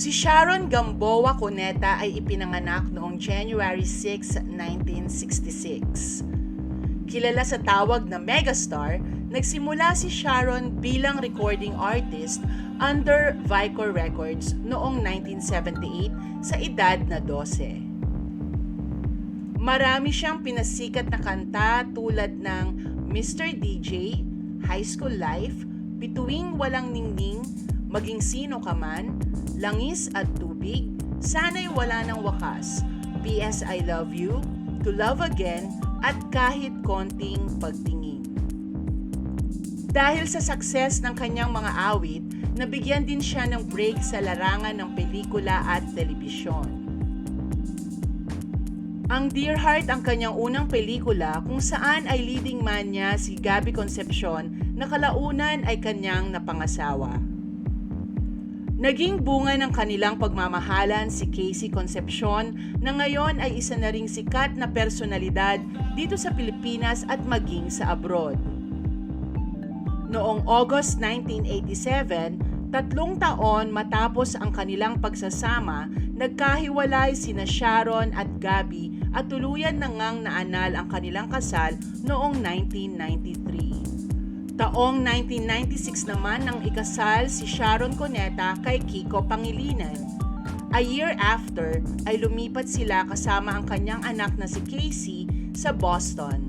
Si Sharon Gamboa Cuneta ay ipinanganak noong January 6, 1966. Kilala sa tawag na megastar, nagsimula si Sharon bilang recording artist under Vicor Records noong 1978 sa edad na 12. Marami siyang pinasikat na kanta tulad ng Mr. DJ, High School Life, Bituing Walang Ningning, Maging Sino Ka Man, Langis at Tubig, Sana'y Wala ng Wakas, PS I Love You, To Love Again, at kahit konting pagtingin. Dahil sa success ng kanyang mga awit, nabigyan din siya ng break sa larangan ng pelikula at telebisyon. Ang Dear Heart ang kanyang unang pelikula kung saan ay leading man niya si Gabby Concepcion na kalaunan ay kanyang napangasawa. Naging bunga ng kanilang pagmamahalan si Casey Concepcion na ngayon ay isa na ring sikat na personalidad dito sa Pilipinas at maging sa abroad. Noong August 1987, tatlong taon matapos ang kanilang pagsasama, nagkahiwalay sina Sharon at Gabby at tuluyan na ngang naanal ang kanilang kasal noong 1993. Taong 1996 naman nang ikasal si Sharon Cuneta kay Kiko Pangilinan. A year after ay lumipat sila kasama ang kanyang anak na si Casey sa Boston.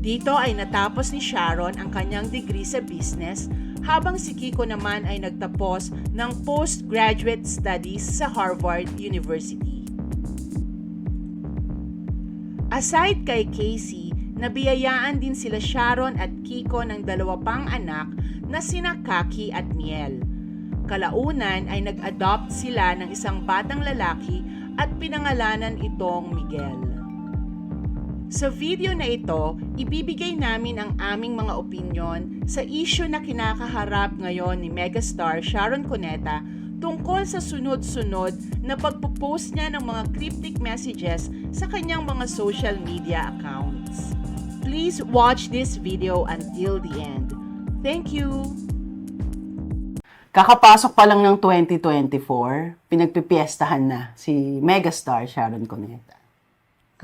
Dito ay natapos ni Sharon ang kanyang degree sa business habang si Kiko naman ay nagtapos ng postgraduate studies sa Harvard University. Aside kay Casey, nabiyayaan din sila Sharon at Kiko ng dalawa pang anak na sina Kaki at Miel. Kalaunan ay nag-adopt sila ng isang batang lalaki at pinangalanan itong Miguel. Sa video na ito, ibibigay namin ang aming mga opinyon sa issue na kinakaharap ngayon ni megastar Sharon Cuneta tungkol sa sunod-sunod na pagpo-post niya ng mga cryptic messages sa kanyang mga social media accounts. Please watch this video until the end. Thank you! Kakapasok pa lang ng 2024, pinagpipiestahan na si megastar Sharon Cuneta.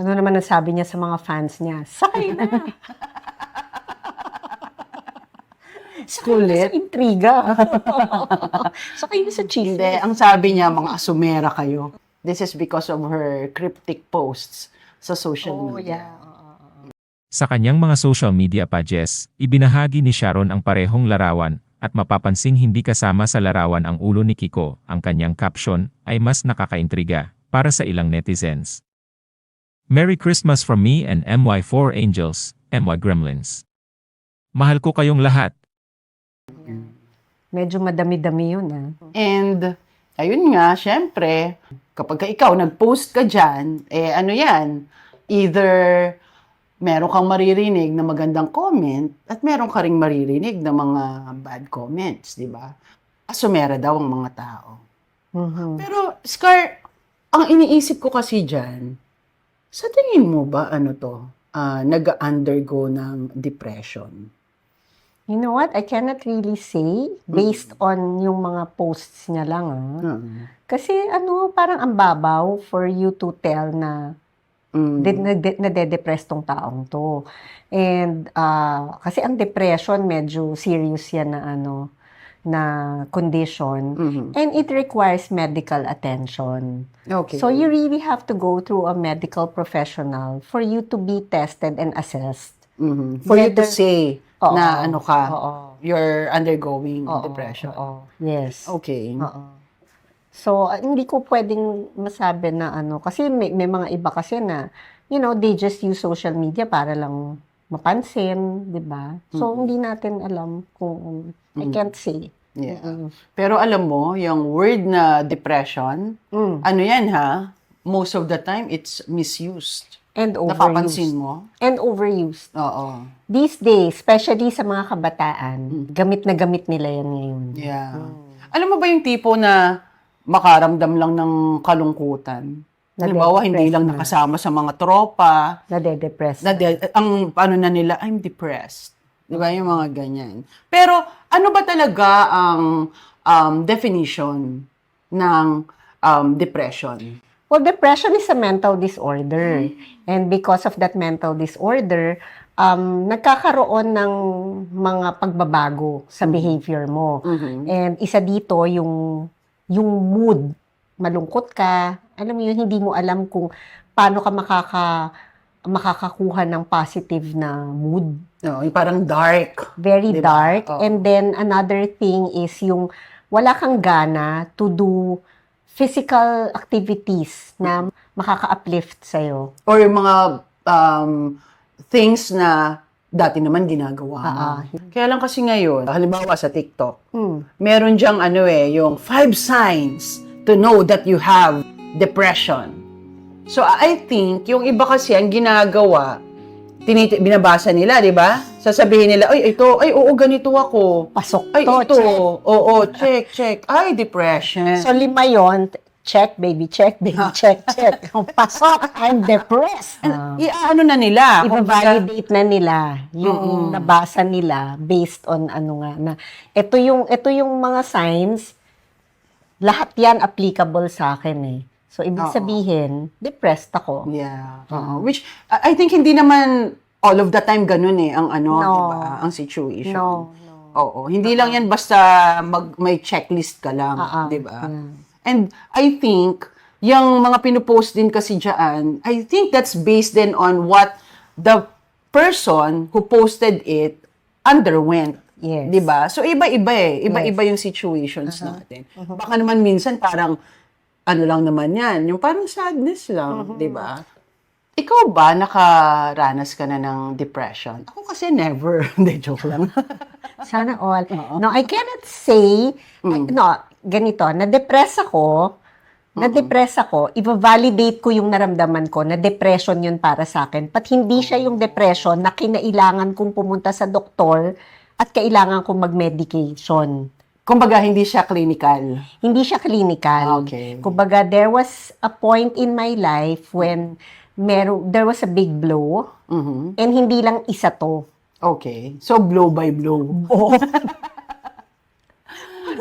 Ano naman ang sabi niya sa mga fans niya? Sakay na! Kulit. Sa intriga. Sakay na sa cheese. Hindi, ang sabi niya, mga asumera kayo. This is because of her cryptic posts sa social Oh, media. yeah. Sa kanyang mga social media pages, ibinahagi ni Sharon ang parehong larawan at mapapansing hindi kasama sa larawan ang ulo ni Kiko. Ang kanyang caption ay mas nakakaintriga para sa ilang netizens. Merry Christmas from me and MY4 Angels, MY Gremlins. Mahal ko kayong lahat. Medyo madami-dami yun, ah. And, ayun nga, syempre, kapag ka ikaw nag-post ka dyan, eh ano yan, either meron kang maririnig na magandang comment at meron ka ring maririnig na mga bad comments, di ba? Asumera daw ang mga tao. Mhm. Pero, Scar, ang iniisip ko kasi dyan, sa tingin mo ba, ano to, ah, nag-undergo ng depression? You know what? I cannot really say based on yung mga posts niya lang, ah. Hmm. Kasi ano, parang ang babaw for you to tell na Mm. de- nade- nade-depress tong taong to. And ah, kasi ang depression medyo serious yan na ano na condition Mhm. and it requires medical attention. Okay. So you really have to go through a medical professional for you to be tested and assessed. Mhm. For you to Whether- say Oo. na ano ka, Oo. you're undergoing Oo, depression. oo. Yes. Okay. Oo. So, ah, hindi ko pwedeng masabi na ano, kasi may, may mga iba kasi na, you know, they just use social media para lang mapansin, di ba? So, Mm. hindi natin alam kung, I Mm. can't say. Yeah. Mm. Pero alam mo, yung word na depression, Mm. ano yan ha? Most of the time, it's misused. And Napapansin overused. mo? And overused. Oo. These days, especially sa mga kabataan, Mm. gamit na gamit nila yan ngayon. Yeah. Mm. Alam mo ba yung tipo na makaramdam lang ng kalungkutan? Halimbawa, hindi lang na. nakasama sa mga tropa. Nade-depress. Na ang ano na nila, I'm depressed. Di ba? Yung mga ganyan. Pero, ano ba talaga ang um, definition ng um, depression? Well, depression is a mental disorder. And because of that mental disorder, um, nagkakaroon ng mga pagbabago sa behavior mo. Mhm. And isa dito yung yung mood. Malungkot ka. Alam mo yun, hindi mo alam kung paano ka makaka makakakuha ng positive na mood. No, yung parang dark. Very Diba? dark. Oo. And then another thing is yung wala kang gana to do physical activities na makaka-uplift sa'yo. Or yung mga um, things na dati naman ginagawa mo. Ah, ah. Kaya lang kasi ngayon, halimbawa sa TikTok, Hmm. meron diyang ano eh, yung five signs to know that you have depression. So, I think, yung iba kasi ang ginagawa, tiniti- binabasa nila, di ba? Sasabihin nila, ay, ito, ay, oo, ganito ako. Pasok Ay, to, ito, check. oo, check, check. Ay, depression. So, lima yon check, baby, check, baby, check, check. Kung pasok, I'm depressed. Uh, I-ano na nila. Iba-validate na nila yung nabasa nila based on ano nga na ito yung ito yung mga signs lahat yan applicable sa akin eh. So ibig Oo. sabihin, depressed ako. Yeah. oo. Which, I I think hindi naman all of the time ganun eh, ang ano, No. diba? Ang situation. No, no. Oo. Hindi lang yan basta mag, may checklist ka lang, Ah, ah. di ba? Yeah. And I think, yung mga pinupost din kasi dyan, I think that's based then on what the person who posted it underwent. Yes. Di ba? So, iba-iba eh. Iba-iba yung situations Uh-huh. natin. Baka naman minsan parang, ano lang naman yan, yung parang sadness lang, Uh-huh. di ba? Ikaw ba, nakaranas ka na ng depression? Ako kasi never. Hindi, joke lang. Sana all. No, I cannot say, Mm. no, ganito, na-depress ako, na-depress ako, i-validate ko yung naramdaman ko na depression yun para sa akin. But hindi siya yung depression na kinailangan kong pumunta sa doktor at kailangan kong mag-medication. Kumbaga, hindi siya clinical. Hindi siya clinical. Okay. Kumbaga, there was a point in my life when mero, there was a big blow Mhm. and hindi lang isa to. Okay. So, blow by blow. Oo.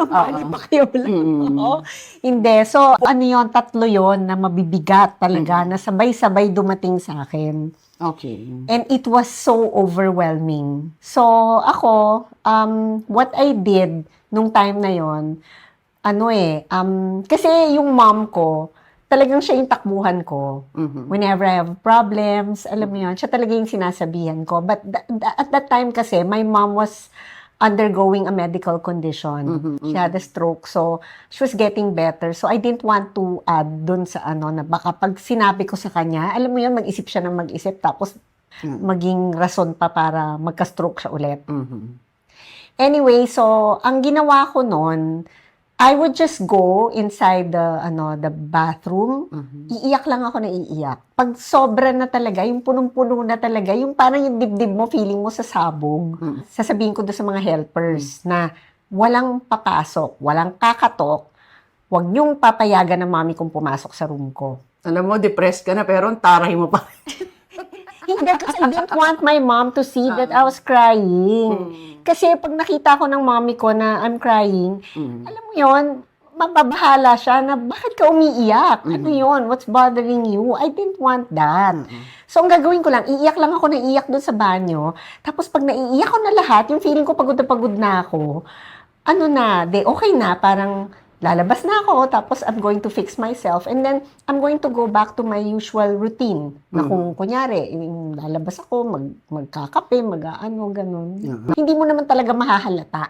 Ano pa kayo lang? Oo. Hindi. So, ano yon tatlo yon na mabibigat talaga, na sabay-sabay dumating sa akin. Okay. And it was so overwhelming. So, ako, um, what I did nung time na yon ano eh, um, kasi yung mom ko, talagang siya yung takbuhan ko. Mhm. Whenever I have problems, alam mo yun, siya talaga yung sinasabihan ko. But tha- tha- at that time kasi, my mom was undergoing a medical condition. Mhm, She had a stroke. So, she was getting better. So, I didn't want to add dun sa ano, na baka pag sinabi ko sa kanya, alam mo yun, mag-isip siya ng mag-isip, tapos Mm. maging rason pa para magka-stroke siya ulit. Mhm. Anyway, so ang ginawa ko noon, I would just go inside the ano the bathroom. Mhm. Iiyak lang ako na iiyak. Pag sobra na talaga, yung punong-puno na talaga, yung parang yung dibdib mo, feeling mo sa sabog. Mm. Sasabihin ko doon sa mga helpers na walang papasok, walang kakatok, wag niyong papayagan ng mami kong pumasok sa room ko. Alam mo, depressed ka na, pero ang taray mo pa. Hindi, kasi I didn't want my mom to see that I was crying. Kasi pag nakita ko ng mommy ko na I'm crying, Mm. alam mo yon mababahala siya na bakit ka umiiyak? Ano yon What's bothering you? I didn't want that. So, ang gagawin ko lang, iiyak lang ako na iiyak doon sa banyo. Tapos, pag naiiyak ko na lahat, yung feeling ko pagod na pagod na ako, ano na, de, okay na, parang lalabas na ako, tapos I'm going to fix myself, and then I'm going to go back to my usual routine. Na kung, kunyari, lalabas ako, mag, magkakape, mag-ano, ganun. Yeah. Hindi mo naman talaga mahahalata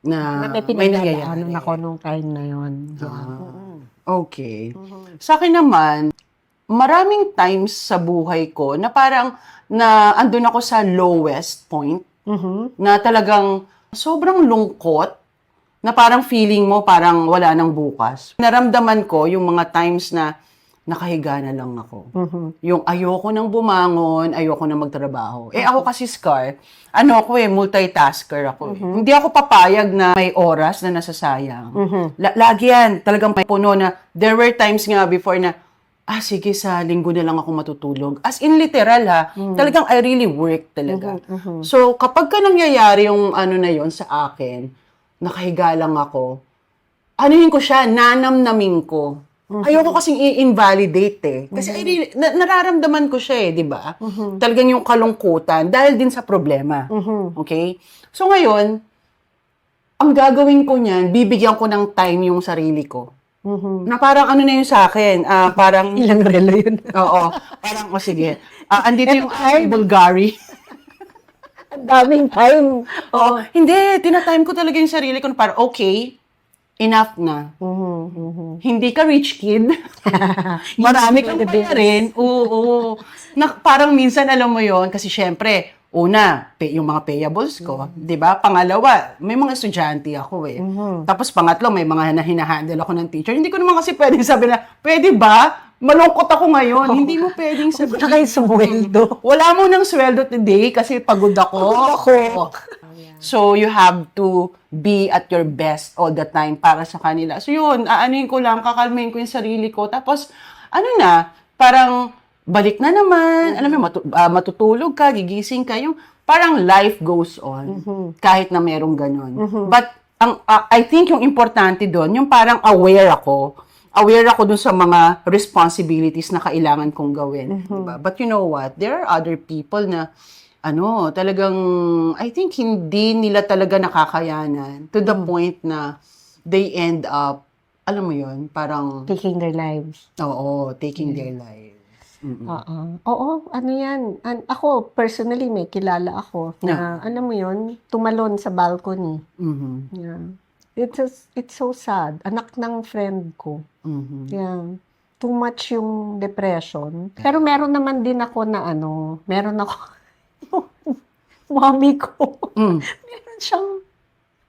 Na, na may pinagdadaanan nangyayari. ako nung time na yon. Yeah. Ah. Okay. Sa akin naman, maraming times sa buhay ko na parang na andun ako sa lowest point Mhm. na talagang sobrang lungkot na parang feeling mo parang wala nang bukas. Naramdaman ko yung mga times na nakahiga na lang ako. Mhm. Yung ayoko nang bumangon, ayoko nang magtrabaho. Eh ako kasi Scar, ano ako eh, multitasker ako. eh. Hindi ako papayag na may oras na nasasayang. Mhm. La- lagi yan, talagang may puno na, there were times nga before na, ah sige, sa linggo na lang ako matutulog. As in literal ha, talagang I really work talaga. So kapag ka nangyayari yung ano na yon sa akin, nakahiga lang ako, anuhin ko siya, nanamnamin ko. Ayoko kasing i-invalidate eh. Kasi really- na- nararamdaman ko siya eh, di ba? Talagang yung kalungkutan dahil din sa problema. Okay? So ngayon, ang gagawin ko niyan, bibigyan ko ng time yung sarili ko. Na parang ano na yun sa akin, ah, parang, Ilang relo yun. oo, parang, o sige, Ah, andito yung ay, Bulgari. Ang daming time. Oo, hindi, tinatime ko talaga yung sarili ko na parang, okay, enough na. Mhm, mhm. Hindi ka rich kid. Marami kang rin. Oo. Na, parang minsan, alam mo yon kasi syempre, una, pay, yung mga payables ko, di ba? Pangalawa, may mga estudyante ako eh. Tapos pangatlo, may mga na hinahandle ako ng teacher. Hindi ko naman kasi pwedeng sabi na, pwede ba? Malungkot ako ngayon. Hindi mo pwedeng sabi. Wala kayo sumweldo. Wala mo ng sweldo today kasi pagod ako. Pagod ako. So, you have to be at your best all the time para sa kanila. So, yun, aanuhin ko lang, kakalmahin ko yung sarili ko. Tapos, ano na, parang balik na naman, alam mo, matu- ah, matutulog ka, gigising ka, yung parang life goes on kahit na merong ganun. But, ang, ah, I think yung importante doon, yung parang aware ako, aware ako dun sa mga responsibilities na kailangan kong gawin. diba? But you know what? There are other people na ano, talagang, I think hindi nila talaga nakakayanan to the point na they end up, alam mo yon parang, Taking their lives. oo, taking their lives. Mm-mm. Oo. Oo, ano yan. An- ako, personally, may kilala ako na, alam mo yun, tumalon sa balcony. Mhm. Yeah. It's, just- it's so sad. Anak ng friend ko. Mhm. Yeah. Too much yung depression. Pero meron naman din ako na ano, meron ako, mommy ko, Mm. meron siyang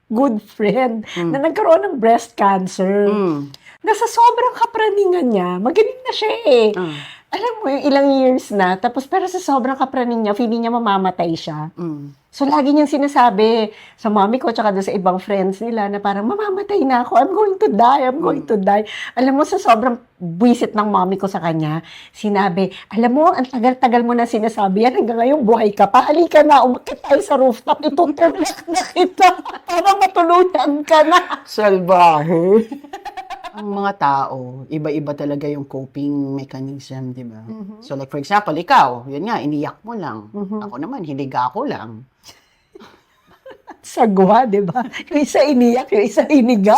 good friend Mm. na nagkaroon ng breast cancer. Mm. Nasa sobrang kapraningan niya, magaling na siya eh. Ah. Alam mo, yung ilang years na, tapos pero sa sobrang kapraning niya, feeling niya mamamatay siya. Mm. So, lagi niyang sinasabi sa mommy ko, tsaka sa ibang friends nila, na parang, mamamatay na ako, I'm going to die, I'm going to die. Alam mo, sa sobrang buwisit ng mommy ko sa kanya, sinabi, alam mo, ang tagal-tagal mo na sinasabi yan, hanggang ngayon buhay ka pa, halika na, umakit tayo sa rooftop, itutulak na kita, para matulunan ka na. Salbahe. Ang mga tao, iba-iba talaga yung coping mechanism, di ba? So like for example, ikaw, yun nga, iniyak mo lang. Ako naman, hiniga ko lang. Sagwa, di ba? Yung isa iniyak, yung isa iniga.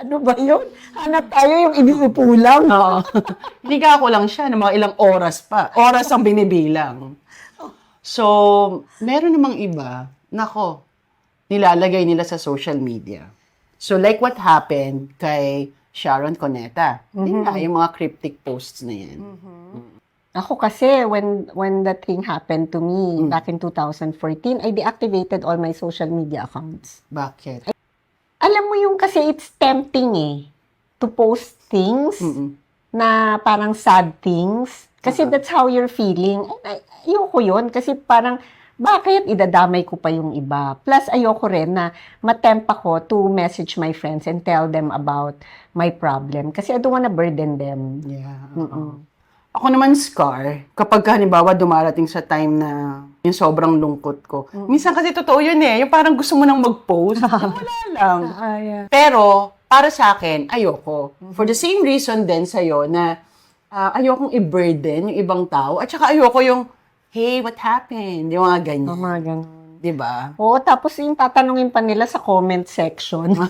ano ba yun? Hanap tayo yung iniupo lang. Oo. hiniga ko lang siya ng mga ilang oras pa. Oras ang binibilang. So, meron namang iba, nako, nilalagay nila sa social media. So like what happened kay Sharon Coneta. Yun nga, yung mga cryptic posts na yan. Ako kasi, when when that thing happened to me back in 2014, I deactivated all my social media accounts. Bakit? Alam mo yung kasi it's tempting eh, to post things Mm-mm. na parang sad things. Kasi that's how you're feeling. Ay, ay- ayoko yun kasi parang bakit idadamay ko pa yung iba? Plus, ayoko rin na matempt ako to message my friends and tell them about my problem. Kasi I don't wanna burden them. Yeah. oo. Ako naman, Scar, kapag halimbawa dumarating sa time na yung sobrang lungkot ko, minsan kasi totoo yun eh, yung parang gusto mo nang mag-post, wala lang. Pero, para sa akin, ayoko. For the same reason din sa'yo na ah, ayokong i-burden yung ibang tao, at saka ayoko yung, hey, what happened? Yung mga ganyan. Mga ganun. Di ba? Oo, tapos yung tatanungin pa nila sa comment section.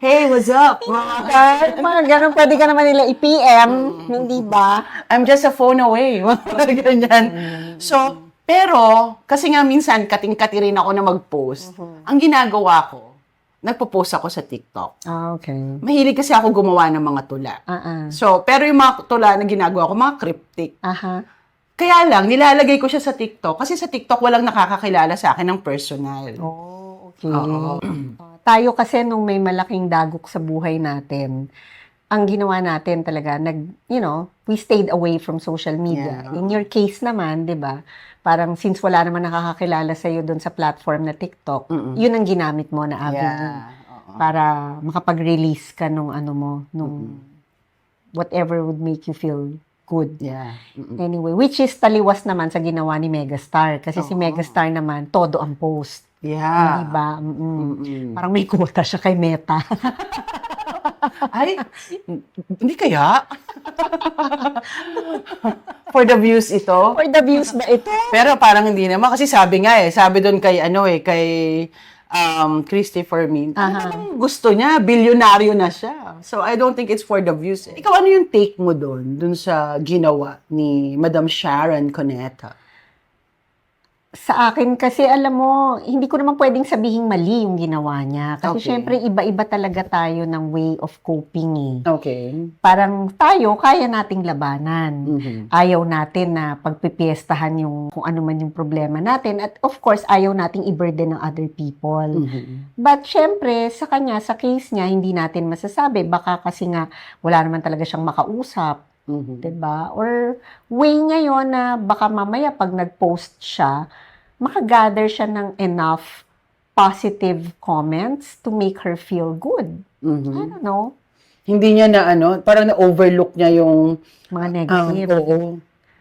Hey, what's up? Kahit mga ganun, pwede ka naman nila i-PM, hindi ba? I'm just a phone away. Mga ganyan. So, pero, kasi nga minsan, kating-kati rin ako na mag-post. Ang ginagawa ko, nagpo-post ako sa TikTok. Ah, okay. Mahilig kasi ako gumawa ng mga tula. Ah, ah. So, pero yung mga tula na ginagawa ko, mga cryptic. Aha. Kaya lang, nilalagay ko siya sa TikTok. Kasi sa TikTok, walang nakakakilala sa akin ng personal. Oh, okay. Oo. Ah, tayo kasi nung may malaking dagok sa buhay natin, ang ginawa natin talaga, nag, you know, we stayed away from social media. Yeah. In your case naman, di ba, parang since wala naman nakakakilala sa iyo doon sa platform na TikTok, Mm-mm. yun ang ginamit mo na avenue Yeah. Oo. para makapag-release ka nung ano mo, nung whatever would make you feel good. Yeah. Mm-mm. Anyway, which is taliwas naman sa ginawa ni Megastar. Kasi si Oo. Megastar naman, todo ang post. Yeah. Diba? Mm-mm. Mm-mm. Parang may quota siya kay Meta. Ay, hindi kaya? For the views ito? For the views ba ito? Pero parang hindi naman. Kasi sabi nga eh, sabi doon kay, ano eh, kay um, Christopher Min, Aha. talagang gusto niya, bilyonaryo na siya. So, I don't think it's for the views. Ikaw, ano yung take mo doon, doon sa ginawa ni Madam Sharon Coneta? Sa akin kasi, alam mo, hindi ko naman pwedeng sabihin mali yung ginawa niya. Kasi Okay. syempre, iba-iba talaga tayo ng way of coping eh. Okay. Parang tayo, kaya nating labanan. Mhm. Ayaw natin na pagpipiestahan yung kung ano man yung problema natin. At of course, ayaw nating i-burden ng other people. Mhm. But syempre, sa kanya, sa case niya, hindi natin masasabi. Baka kasi nga, wala naman talaga siyang makausap. Mhm. 'di ba? Or way niya yon na baka mamaya pag nag-post siya, makagather siya ng enough positive comments to make her feel good. Mhm. I don't know, Hindi niya na ano, parang na-overlook niya yung mga Um, negative. oo.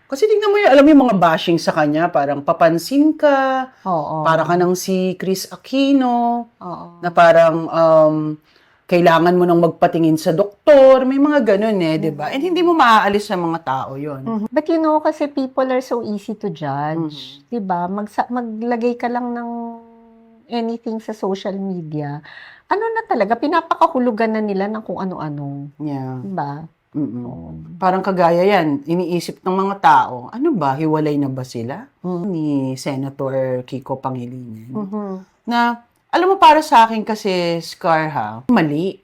Kasi tingnan mo yun, alam mo yung mga bashing sa kanya, parang papansin ka, Oo. para ka ng si Chris Aquino, Oo. na parang um, kailangan mo nang magpatingin sa doktor, may mga ganun eh, di ba? And hindi mo maaalis sa mga tao yon. Mhm. But you know, kasi people are so easy to judge. Mhm. 'Di ba? Magsa- maglagay ka lang ng anything sa social media. Ano na talaga, pinapakahulugan na nila ng kung ano-ano. Yeah. 'Di ba? Mm-mm. Parang kagaya yan, iniisip ng mga tao, ano ba, hiwalay na ba sila? Mhm. Ni Senator Kiko Pangilinan. Mhm. Na, alam mo, para sa akin kasi, Scar ha, mali.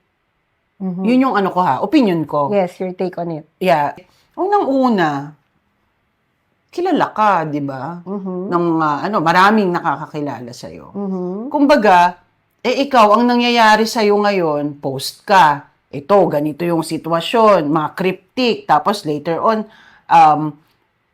Mhm. Yun yung ano ko ha, opinion ko. Yes, your take on it. Yeah. Unang-una, kilala ka, di ba? Mhm. Ng mga, ano, maraming nakakakilala sa'yo. Mhm. Kumbaga, eh ikaw, ang nangyayari sa'yo ngayon, post ka. Ito, ganito yung sitwasyon, mga cryptic. Tapos later on, um,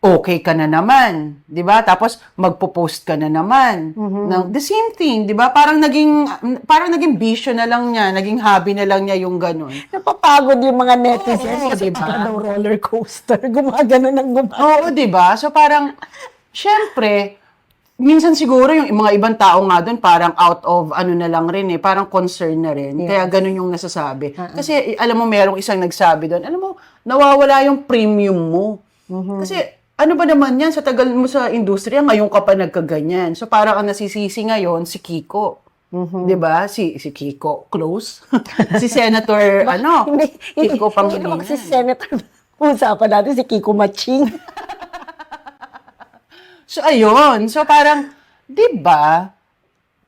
okay ka na naman. Di ba? Tapos magpo-post ka na naman. Mhm. Ng, the same thing, di ba? Parang naging, parang naging bisyo na lang niya, naging hobby na lang niya yung ganun. Napapagod yung mga netizens. Oo, kasi diba? daw roller coaster. Gumagano ng gumagano. Oo, di ba? So parang, syempre, minsan siguro yung mga ibang tao nga doon parang out of ano na lang rin eh, parang concern na rin. Yes. Kaya ganun yung nasasabi. Kasi eh, alam mo, merong isang nagsabi doon, alam mo, nawawala yung premium mo. Mhm. Kasi ano ba naman yan, sa tagal mo sa industriya, ngayon ka pa nagkaganyan. So parang ang nasisisi ngayon, si Kiko. Mhm. 'Di ba? Si si Kiko close. si Senator ano? Hindi, Kiko Pangilinan. kasi Senator. Usapan natin si Kiko Maching. So, ayun. So, parang, di ba,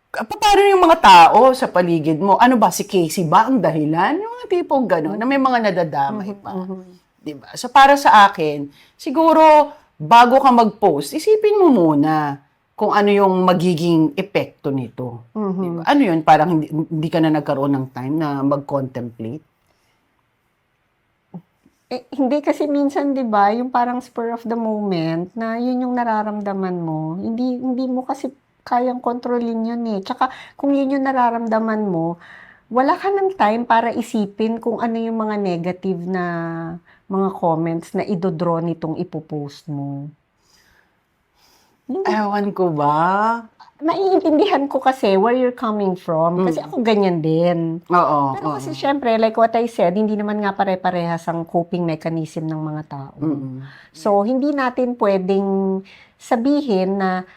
pa- paano yung mga tao sa paligid mo? Ano ba, si Casey ba ang dahilan? Yung mga tipong gano'n, na may mga nadadamay pa. Di ba? So, para sa akin, siguro, bago ka mag-post, isipin mo muna kung ano yung magiging epekto nito. Ba? Ano yun? Parang hindi, hindi ka na nagkaroon ng time na mag-contemplate? Eh, hindi kasi minsan 'di ba, yung parang spur of the moment na yun yung nararamdaman mo. Hindi hindi mo kasi kayang kontrolin yun eh. Tsaka kung yun yung nararamdaman mo, wala ka ng time para isipin kung ano yung mga negative na mga comments na idodraw nitong ipopost mo. Ewan ko ba? Naiintindihan ko kasi where you're coming from. Kasi ako ganyan din. Oo. Pero oo. kasi syempre, like what I said, hindi naman nga pare-parehas ang coping mechanism ng mga tao. Mm-mm. So, hindi natin pwedeng sabihin na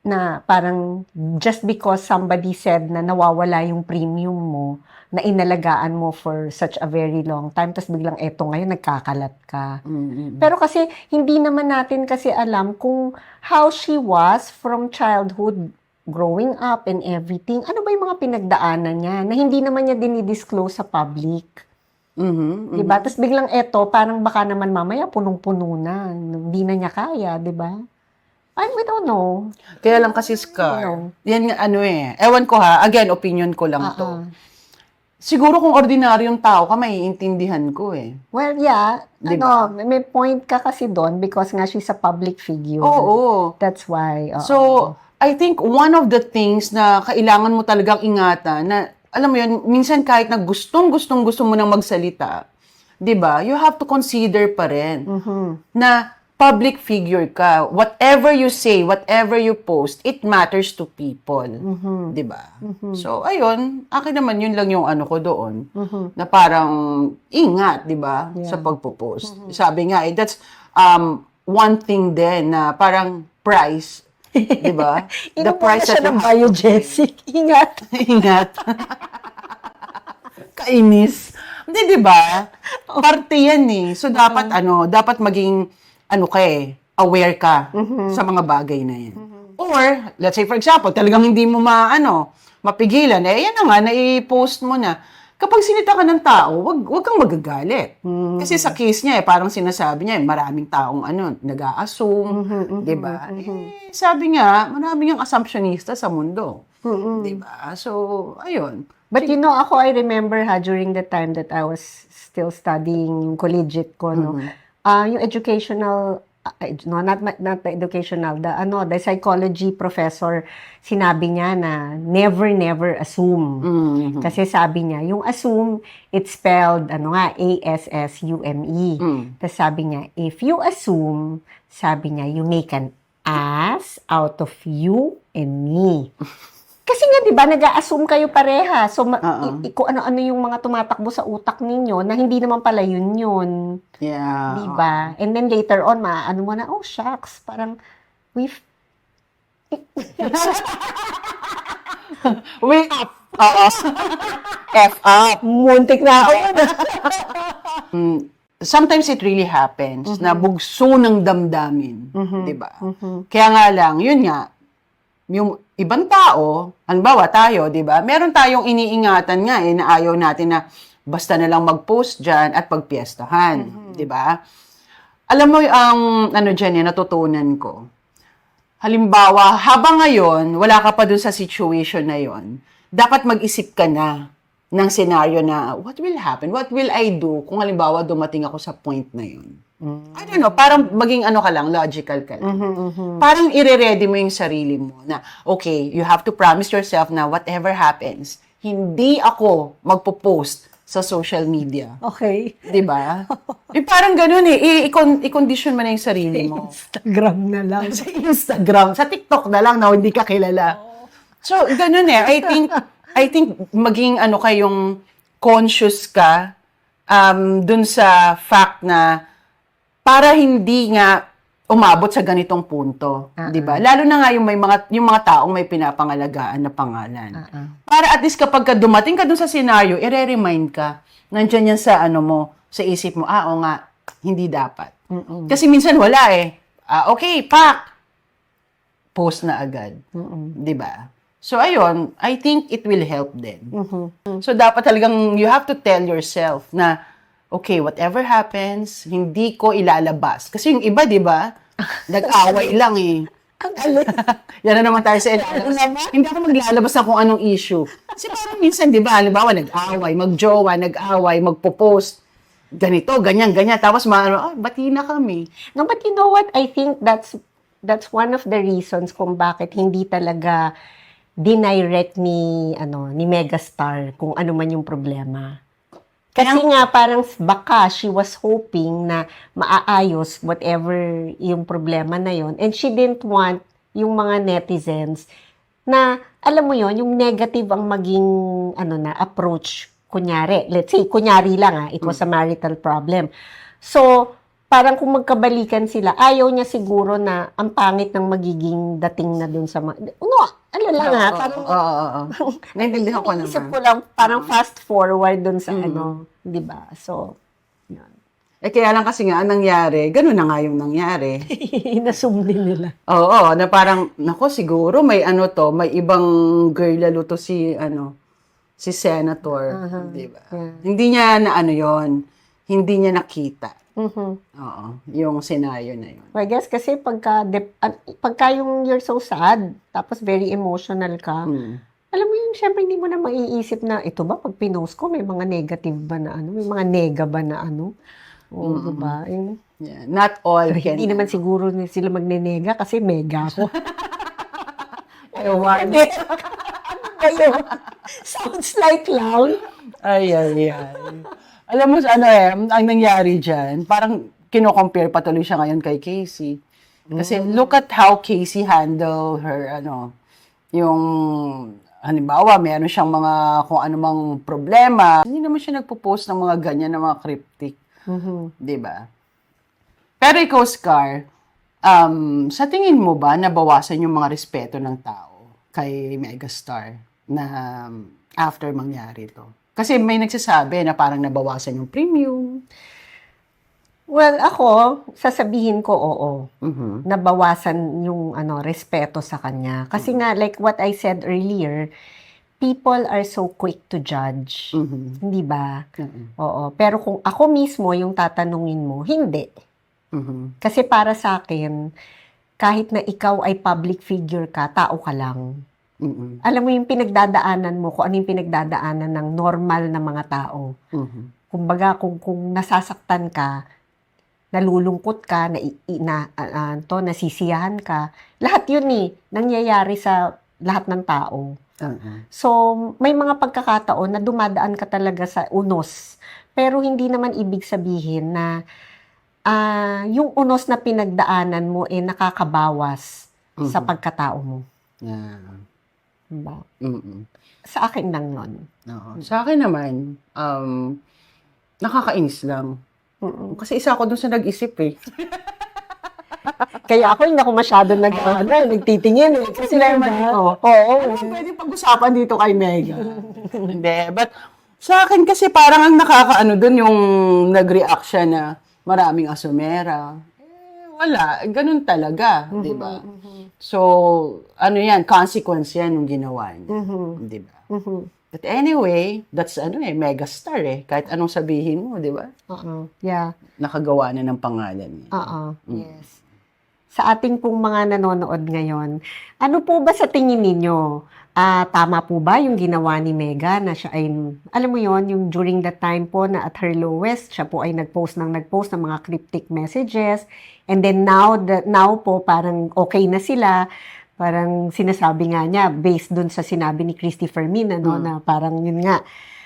na parang just because somebody said na nawawala yung premium mo, na inalagaan mo for such a very long time, tapos biglang eto ngayon, nagkakalat ka. Mm-mm. Pero kasi, hindi naman natin kasi alam kung how she was from childhood, growing up and everything. Ano ba yung mga pinagdaanan niya na hindi naman niya dinidisclose sa public? Mhm, mhm. Diba? Tapos biglang eto, parang baka naman mamaya punong-puno na. Hindi na niya kaya, diba? I, we don't know. Kaya lang kasi Scar, Ano? yan nga ano eh. Ewan ko ha, again, opinion ko lang to. Ah, ah. Siguro kung ordinaryong tao ka, maiintindihan ko eh. Well, yeah. Diba? Ano, may point ka kasi doon because nga she's a public figure. Oo. That's why. oo. So, I think one of the things na kailangan mo talagang ingatan na, alam mo yun, minsan kahit na gustong, gustong, gusto mo nang magsalita, 'di ba? You have to consider pa rin Mhm. na public figure ka. Whatever you say, whatever you post, it matters to people. Mhm. 'Di ba? So, ayun, akin naman yun lang yung ano ko doon. Mhm. Na parang ingat, 'di ba, Yeah. sa pagpo-post. Sabi nga, eh, that's um one thing din na parang price, 'di ba? Inuman na siya ng to biogesic. Ingat. Ingat. Kainis. Hindi, 'di ba? Parte 'yan eh. So dapat ano, dapat maging ano ka eh, aware ka sa mga bagay na 'yan. Or, let's say for example, talagang hindi mo maano, mapigilan, eh yan na nga, na-post mo na. Kapag sinita ka ng tao, wag, wag kang magagalit. Kasi sa case niya, eh, parang sinasabi niya, eh, maraming taong ano, nag-a-assume, di ba? Eh, sabi nga, maraming ang assumptionista sa mundo. Di ba? So, ayun. But you know, ako, I remember ha, during the time that I was still studying yung collegiate ko, no, ah yung educational, ah, no, not, not the educational, the, ano, the psychology professor, sinabi niya na never, never assume. Mm. Kasi sabi niya, yung assume, it's spelled, ano nga, A-S-S-U-M-E. Mm. Tapos sabi niya, if you assume, sabi niya, you make an ass out of you and me. Kasi nga, di ba, nag-a-assume kayo pareha. So, ma- Oo. i- kung ano-ano yung mga tumatakbo sa utak ninyo na hindi naman pala yun yun. Yeah. Di ba? And then later on, maano mo na, oh, shucks, parang, we've, Wait. Oo. F up. muntik na ako. Mm, sometimes it really happens na bugso ng damdamin, 'di ba? Kaya nga lang, yun nga, yung ibang tao, halimbawa tayo, 'di ba? Meron tayong iniingatan nga eh na ayaw natin na basta na lang mag-post diyan at pagpiestahan, 'di ba? Alam mo ang ano diyan eh, natutunan ko. Halimbawa, habang ngayon, wala ka pa dun sa situation na yon, dapat mag-isip ka na ng senaryo na, what will happen? What will I do kung halimbawa dumating ako sa point na I don't know, parang maging ano ka lang, logical ka lang. Parang ire-ready mo yung sarili mo na, okay, you have to promise yourself na whatever happens, hindi ako magpo-post sa social media. Okay. Di ba? eh, parang ganun eh. I-condition mo na yung sarili mo. Instagram na lang. sa Instagram, sa TikTok na lang na hindi ka kilala. So, ganun eh. I think, I think maging ano kayong conscious ka um, dun sa fact na para hindi nga umabot sa ganitong punto, 'di ba? Lalo na nga yung may mga yung mga taong may pinapangalagaan na pangalan. Para at least kapag ka dumating ka dun sa scenario, ire-remind ka. Nandiyan yan sa ano mo, sa isip mo, ah, o nga, hindi dapat. Kasi minsan wala eh. Ah, okay, pak. Post na agad. 'Di ba? So ayun, I think it will help din. So dapat talagang you have to tell yourself na okay, whatever happens, hindi ko ilalabas. Kasi yung iba, 'di ba? Nag-away lang eh. Ang. Yan na naman tayo sa ilalabas. Hindi ako maglalabas ng kung anong issue. Kasi parang minsan, di ba, halimbawa, nag-away, mag-jowa, nag-away, magpo-post, ganito, ganyan, ganyan. Tapos, maano, ah, bati na kami. No, but you know what? I think that's that's one of the reasons kung bakit hindi talaga dinirect ni ano ni Megastar kung ano man yung problema. Kasi nga parang baka she was hoping na maaayos whatever yung problema na yon and she didn't want yung mga netizens na alam mo yon yung negative ang maging ano na approach. Kunyari let's say kunyari lang ah it was a marital problem. So parang kung magkabalikan sila ayaw niya siguro na ang pangit ng magiging dating na dun sa mga no ano lang Oo, parang Oo, oo, oo. Naintindihan ko Isip naman. ko lang, parang fast forward dun sa ano, di ba? So, yun. Eh, kaya lang kasi nga, ang nangyari, ganun na nga yung nangyari. Inassume din nila. Oo, na parang, nako, siguro may ano to, may ibang girl lalo to si, ano, si Senator. Di ba? yeah. Hindi niya na ano yon hindi niya nakita. Mhm. Oo, yung senaryo na yun. I guess kasi pagka, dep- pagka yung you're so sad, tapos very emotional ka, Mm. alam mo yung syempre hindi mo na maiisip na, ito ba pag pinost ko, may mga negative ba na ano, may mga nega ba na ano? Oo, di ba? Yung- Yeah, not all can. hindi naman siguro sila magnenega kasi mega ako. Ewan. Kayo, sounds like clown. Ay, ay, ay. Alam mo, ano eh, ang nangyari dyan, parang kino-compare patuloy siya ngayon kay Casey. Kasi look at how Casey handle her, ano, yung, halimbawa, meron siyang mga, kung anumang problema, hindi naman siya nagpo-post ng mga ganyan, ng mga cryptic. Mhm. Di ba? Pero ikaw, Scar, um, sa tingin mo ba nabawasan yung mga respeto ng tao kay Megastar na um, after mangyari to? Kasi may nagsasabi na parang nabawasan yung premium. Well, ako, sasabihin ko oo. Mhm. nabawasan yung ano respeto sa kanya. Kasi nga like what I said earlier, people are so quick to judge. Mhm. Hindi ba? Mhm. Oo. Pero kung ako mismo yung tatanungin mo, hindi. Mhm. Kasi para sa akin, kahit na ikaw ay public figure ka, tao ka lang. Mhm. Alam mo yung pinagdadaanan mo, kung ano yung pinagdadaanan ng normal na mga tao. Mhm. Kumbaga, kung, kung nasasaktan ka, nalulungkot ka, na, na, ah, to, nasisiyahan ka, lahat yun eh, nangyayari sa lahat ng tao. Mhm. So, may mga pagkakataon na dumadaan ka talaga sa unos. Pero hindi naman ibig sabihin na ah, yung unos na pinagdaanan mo eh nakakabawas sa Mhm. pagkatao mo. Yeah. Diba? Mhm. Sa akin lang nun. Oo. Sa akin naman, um, nakakainis lang. Mm-mm. Kasi isa ako dun sa nag-isip eh. Kaya ako hindi ako masyado nag, ano, nagtitingin eh. Kasi naman ito. Oo. Ano pwede pag-usapan dito kay Mega? Hindi. But sa akin kasi parang ang nakakaano dun yung nag-react siya na maraming asumera. Eh, wala. Ganun talaga. Di ba? So, ano yan? Consequence yan yung ginawa niya. Mhm. Di ba? Mhm. But anyway, that's ano eh, megastar eh. Kahit anong sabihin mo, di ba? Oo. Yeah. Nakagawa na ng pangalan niya. Oo. Mm. Yes. Sa ating pong mga nanonood ngayon, ano po ba sa tingin ninyo? Ah, tama po ba yung ginawa ni Mega na siya ay, alam mo yon yung during the time po na at her lowest, siya po ay nag-post ng nag-post ng mga cryptic messages. And then now, the, now po parang okay na sila. Parang sinasabi nga niya, based dun sa sinabi ni Christy Fermin, ano, Mm. na parang yun nga,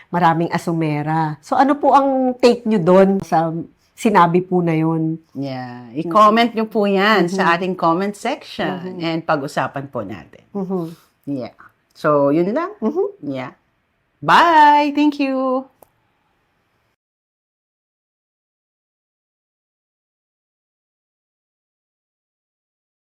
maraming asumera. So ano po ang take nyo doon sa sinabi po na yun? Yeah. I-comment nyo po yan Mhm. sa ating comment section Mhm. and pag-usapan po natin. Mhm. Yeah. So, yun lang. Mhm. Yeah. Bye! Thank you!